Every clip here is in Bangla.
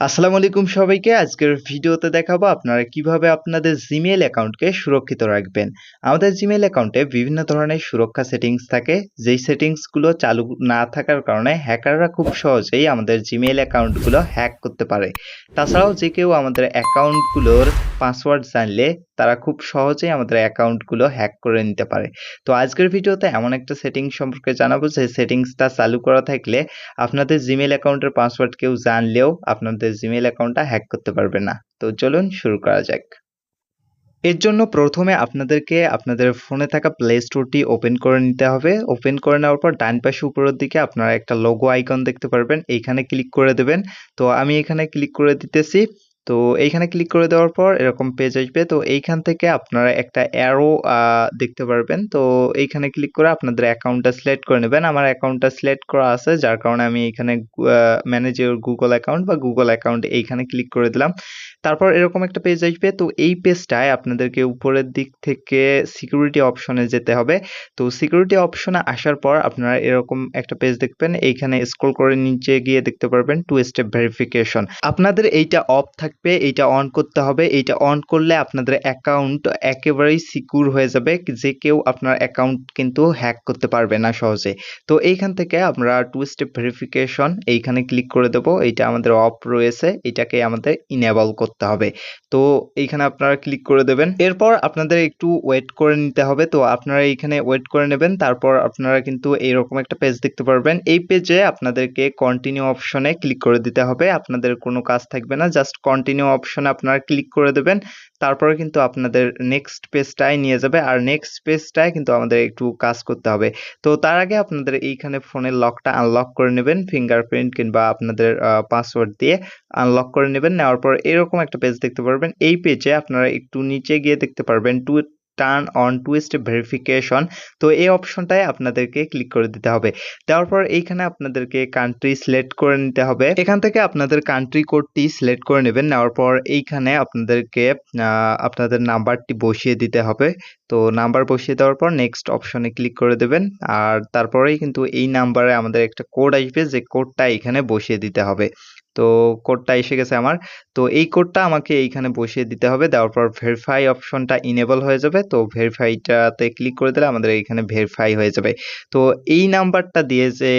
আসসালামু আলাইকুম সবাইকে। আজকের ভিডিওতে দেখাবো আপনারা কীভাবে আপনাদের জিমেইল অ্যাকাউন্টকে সুরক্ষিত রাখবেন। আমাদের জিমেইল অ্যাকাউন্টে বিভিন্ন ধরনের সুরক্ষা সেটিংস থাকে। যেই সেটিংসগুলো চালু না থাকার কারণে হ্যাকাররা খুব সহজেই আমাদের জিমেইল অ্যাকাউন্টগুলো হ্যাক করতে পারে। তাছাড়াও যে কেউ আমাদের অ্যাকাউন্টগুলোর পাসওয়ার্ড জানলে তারা খুব সহজেই আমাদের অ্যাকাউন্টগুলো হ্যাক করে নিতে পারে। তো আজকের ভিডিওতে এমন একটা সেটিংস সম্পর্কে জানাব যে সেটিংসটা চালু করা থাকলে আপনাদের জিমেইল অ্যাকাউন্টের পাসওয়ার্ড কেউ জানলেও আপনাদের জিমেইল অ্যাকাউন্টটা হ্যাক করতে পারবে না। তো চলুন শুরু করা যাক। এর জন্য প্রথমে আপনাদেরকে আপনাদের ফোনে থাকা প্লে স্টোরটি ওপেন করে নিতে হবে। ওপেন করে নেওয়ার পর ডান পাশে উপরের দিকে আপনারা একটা লোগো আইকন দেখতে পারবেন। এইখানে ক্লিক করে দেবেন। তো আমি এখানে ক্লিক করে দিতেছি। তো এইখানে ক্লিক করে দেওয়ার পর এরকম পেজ আসবে। তো এইখান থেকে আপনারা একটা অ্যারো দেখতে পারবেন। তো এইখানে ক্লিক করে আপনাদের অ্যাকাউন্টটা সিলেক্ট করে নেবেন। আমার অ্যাকাউন্টটা সিলেক্ট করা আছে, যার কারণে আমি এখানে ম্যানেজ ইউর গুগল অ্যাকাউন্ট বা গুগল অ্যাকাউন্ট এইখানে ক্লিক করে দিলাম। তারপর এরকম একটা পেজ আসবে। তো এই পেজটায় আপনাদেরকে উপরের দিক থেকে সিকিউরিটি অপশনে যেতে হবে। তো সিকিউরিটি অপশনে আসার পর আপনারা এরকম একটা পেজ দেখবেন। এইখানে স্ক্রল করে নিচে গিয়ে দেখতে পারবেন টু স্টেপ ভেরিফিকেশন আপনাদের এইটা অফ থাকবে, এইটা অন করতে হবে। এইটা অন করলে আপনাদের অ্যাকাউন্ট একেবারেই সিকিউর হয়ে যাবে, যে কেউ আপনার অ্যাকাউন্ট কিন্তু হ্যাক করতে পারবে না সহজে। তো এইখান থেকে আমরা টু স্টেপ ভেরিফিকেশন এইখানে ক্লিক করে দেবো। এইটা আমাদের অফ রয়েছে, এটাকে আমাদের ইনেবল করতে করতে হবে। তো এইখানে আপনারা ক্লিক করে দেবেন। এরপর আপনাদের একটু ওয়েট করে নিতে হবে। তো আপনারা এইখানে ওয়েট করে নেবেন, তারপর আপনারা কিন্তু এইরকম একটা পেজ দেখতে পারবেন। এই পেজে আপনাদেরকে কন্টিনিউ অপশনে ক্লিক করে দিতে হবে। আপনাদের কোনো কাজ থাকবে না জাস্ট কন্টিনিউ অপশনে আপনারা ক্লিক করে দেবেন। তারপরে কিন্তু আপনাদের নেক্সট পেজটায় নিয়ে যাবে। আর নেক্সট পেজটায় কিন্তু আমাদের একটু কাজ করতে হবে। তো তার আগে আপনাদের এইখানে ফোনের লকটা আনলক করে নেবেন ফিঙ্গারপ্রিন্ট কিংবা আপনাদের পাসওয়ার্ড দিয়ে আনলক করে নেবেন। নেওয়ার পর এরকম একটা পেজ দেখতে পারবেন। এই পেজে আপনারা একটু নিচে গিয়ে দেখতে পারবেন to turn on two step verification তো এই অপশনটায় আপনাদেরকে ক্লিক করে দিতে হবে। দেওয়ার পর এইখানে আপনাদেরকে কান্ট্রি সিলেক্ট করে নিতে হবে। এখান থেকে আপনাদের কান্ট্রি কোডটি সিলেক্ট করে নেবেন। নেওয়ার পর এইখানে আপনাদেরকে আপনাদের নাম্বারটি বসিয়ে দিতে হবে। তো নাম্বার বসিয়ে দেওয়ার পর নেক্সট অপশনে ক্লিক করে দেবেন। আর তারপরেই কিন্তু এই নাম্বারে আমাদের একটা কোড আসবে। যে কোডটা এখানে বসিয়ে দিতে হবে। তো কোডটা এসে গেছে আমার। তো এই কোডটা আমাকে এইখানে বসিয়ে দিতে হবে। দেওয়ার পর ভেরিফাই অপশনটা ইনেবল হয়ে যাবে। তো ভেরিফাইটাতে ক্লিক করে দিলে আমাদের এইখানে ভেরিফাই হয়ে যাবে। তো এই নাম্বারটা দিয়ে যে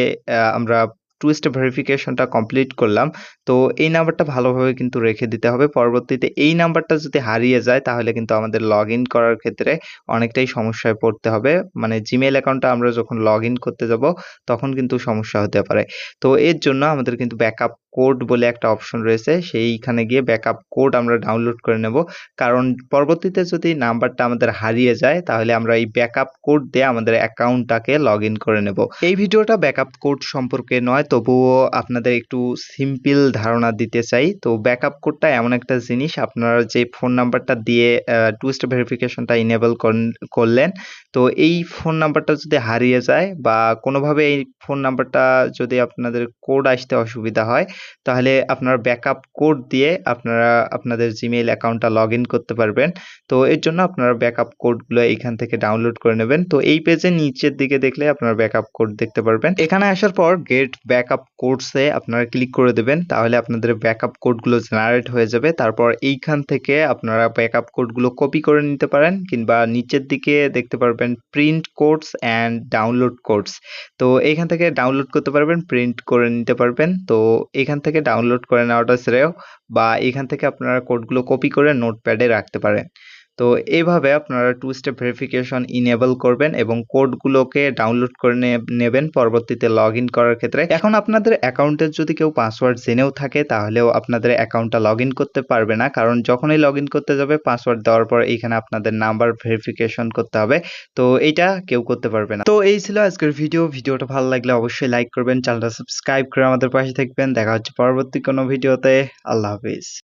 আমরা টু স্টেপ ভেরিফিকেশনটা কমপ্লিট করলাম, তো এই নাম্বারটা ভালোভাবে কিন্তু রেখে দিতে হবে। পরবর্তীতে এই নাম্বারটা যদি হারিয়ে যায়, তাহলে কিন্তু আমাদের লগ করার ক্ষেত্রে অনেকটাই সমস্যায় পড়তে হবে। মানে জিমেল অ্যাকাউন্টটা আমরা যখন লগ করতে যাব, তখন কিন্তু সমস্যা হতে পারে। তো এর জন্য আমাদের কিন্তু ব্যাকআপ কোড বলে একটা অপশন রয়েছে, সেইখানে গিয়ে ব্যাকআপ কোড আমরা ডাউনলোড করে নেব। কারণ পরবর্তীতে যদি নাম্বারটা আমাদের হারিয়ে যায়, তাহলে আমরা এই ব্যাকআপ কোড দিয়ে আমাদের অ্যাকাউন্টটাকে লগ করে নেব। এই ভিডিওটা ব্যাকআপ কোড সম্পর্কে নয়, তবুও আপনাদের একটু সিম্পল ধারণা দিতে চাই। তো ব্যাকআপ কোডটা এমন একটা জিনিস, আপনারা যে ফোন নাম্বারটা দিয়ে টু স্টেপ ভেরিফিকেশনটা ইনেবল করলেন, তো এই ফোন নাম্বারটা যদি হারিয়ে যায় বা কোনোভাবে এই ফোন নাম্বারটা যদি আপনাদের কোড আসতে অসুবিধা হয় তাহলে আপনার ব্যাকআপ কোড দিয়ে আপনারা আপনাদের জিমেইল অ্যাকাউন্টটা লগ করতে পারবেন। তো এর জন্য আপনারা ব্যাকআপ কোডগুলো এইখান থেকে ডাউনলোড করে নেবেন। তো এই পেজে নিচের দিকে দেখলে আপনারা ব্যাকআপ কোড দেখতে পারবেন। এখানে আসার পর গেট ব্যাকআপ কোডসে আপনারা ক্লিক করে দেবেন। তাহলে আপনাদের ব্যাকআপ কোডগুলো জেনারেট হয়ে যাবে। তারপর এইখান থেকে আপনারা ব্যাকআপ কোডগুলো কপি করে নিতে পারেন কিংবা নিচের দিকে দেখতে পারবেন print codes and download codes তো এইখান থেকে ডাউনলোড করতে পারবেন প্রিন্ট করে নিতে পারবেন। তো এখান এখান থেকে ডাউনলোড করে নেওয়াটা শ্রেয় বা এখান থেকে আপনারা কোডগুলো কপি করে নোটপ্যাডে রাখতে পারেন। তো এইভাবে আপনারা টু স্টেপ ভেরিফিকেশন ইনেবল করবেন এবং কোডগুলোকে ডাউনলোড করে নেবেন পরবর্তীতে লগ করার ক্ষেত্রে। এখন আপনাদের অ্যাকাউন্টের যদি কেউ পাসওয়ার্ড জেনেও থাকে, তাহলেও আপনাদের অ্যাকাউন্টটা লগ করতে পারবে না। কারণ যখনই লগ করতে যাবে পাসওয়ার্ড দেওয়ার পর এইখানে আপনাদের নাম্বার ভেরিফিকেশন করতে হবে। তো এইটা কেউ করতে পারবে না। তো এই ছিল আজকের ভিডিও ভিডিওটা ভালো লাগলে অবশ্যই লাইক করবেন, চ্যানেলটা সাবস্ক্রাইব করে আমাদের পাশে থাকবেন। দেখা হচ্ছে পরবর্তী কোনো ভিডিওতে আল্লাহ হাফিজ।